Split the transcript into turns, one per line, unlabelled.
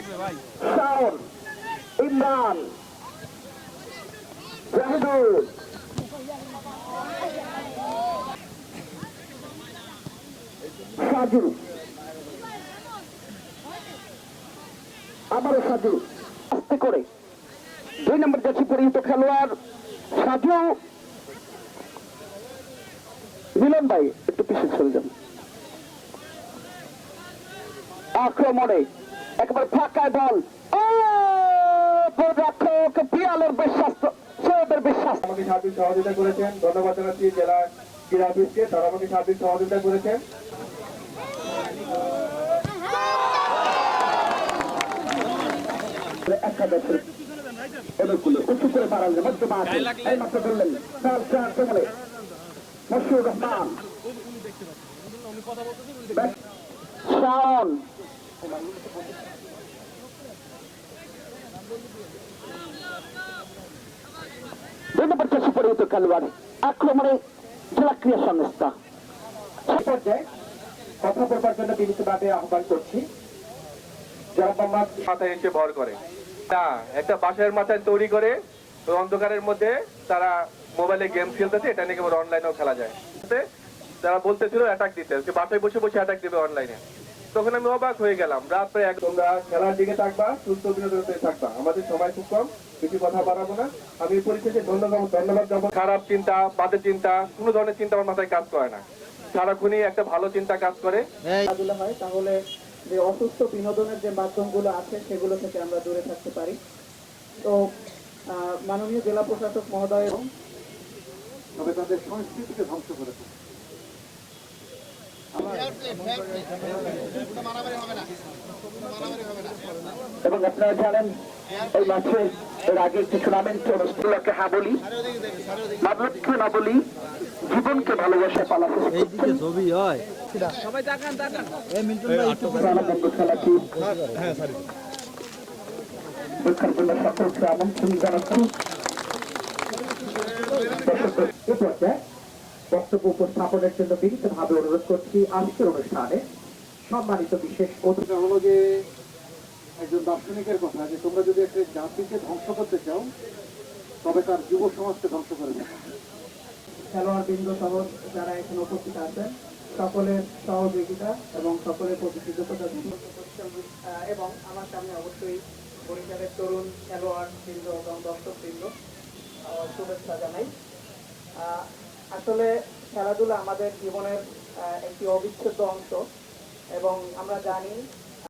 শাওন ইমরান, জাহিদুল। সাজু। আবারও সাজু। আস্তে করে। দুই নম্বর জার্সি পরিহিত খেলোয়াড় সাজু। মিলন ভাই, একটু পিছিয়ে চলে যান। আক্রমণে একবার ফাঁকায় বল ও গোলরক্ষক পিয়ালের বিশ্বাস সৈয়দের বিশ্বাস
আমাকে সার্বিক সহযোগিতা করেছেন ধন্যবাদ জানাচ্ছি জেলা ক্রীড়া অফিসকে তারা আমাকে সার্বিক সহযোগিতা করেছেন।
একাদশের অনেকগুলো উঁচু করে বাড়ালেন মধ্য এই মাত্র ধরলেন চার চার কমলে মশিউর রহমান। শাওন নম্বর খেলোয়াড়, আক্রমণে সংস্থা।
কথা বলবার জন্য বিনীতভাবে আহ্বান করছি মাথায় এসে ভর করে। না, একটা বাসার মাথায় তৈরি করে অন্ধকারের মধ্যে তারা মোবাইলে গেম খেলতেছে, এটা আবার অনলাইনেও খেলা যায়। তারা বলতেছিল অ্যাটাক দিতে। বাসায় বসে বসে অ্যাটাক দিবে অনলাইনে তখন আমি অবাক হয়ে গেলাম। রাত প্রায় এক তোমরা খেলার দিকে থাকবা সুস্থ বিনোদনে থাকবা। আমাদের সময় খুব কম বেশি কথা বাড়াবো না। আমি পরিশেষে ধন্যবাদ ধন্যবাদ দেবো খারাপ চিন্তা বাদের চিন্তা কোনো ধরনের চিন্তা আমার মাথায় কাজ করে না। সারাক্ষণই একটা ভালো চিন্তা কাজ করে।
খেলাধুলা হয় তাহলে যে অসুস্থ বিনোদনের যে মাধ্যমগুলো আছে সেগুলো থেকে আমরা দূরে থাকতে পারি। তো আহ, মাননীয় জেলা প্রশাসক মহোদয় এবং
তবে তাদের সংস্কৃতিকে ধ্বংস করেছে এবং আপনারা জানেন এই মাঠে এর আগে একটি টুর্নামেন্ট অনুষ্ঠিতকে হ্যাঁ বলি মাদলককে না বলি জীবনকে ভালোবাসা
এইদিকে ছবি হয়। এই মিল্টন ভাই একটু
প্রাণবন্ত খেলাটি দক্ষিণ জন্য সকলকে আমন্ত্রণ জানাচ্ছি।
বক্তব্য উপস্থাপনের জন্য বিনীতভাবে অনুরোধ করছি আজকের অনুষ্ঠানে সম্মানিত বিশেষ অতিথি।
হলো যে একজন দার্শনিকের কথা যে তোমরা যদি একটা জাতিকে ধ্বংস করতে চাও তবে তার যুব সমাজকে ধ্বংস করে দেবে
খেলোয়াড় বৃন্দ সহ যারা এখানে উপস্থিত আছেন সকলের সহযোগিতা এবং সকলের প্রতি কৃতজ্ঞতা এবং আমার সামনে অবশ্যই বরিশালের তরুণ খেলোয়াড় বৃন্দ এবং দর্শক বৃন্দ আহ, শুভেচ্ছা জানাই। আহ, আসলে খেলাধুলা আমাদের জীবনের একটি অবিচ্ছেদ্য অংশ এবং আমরা জানি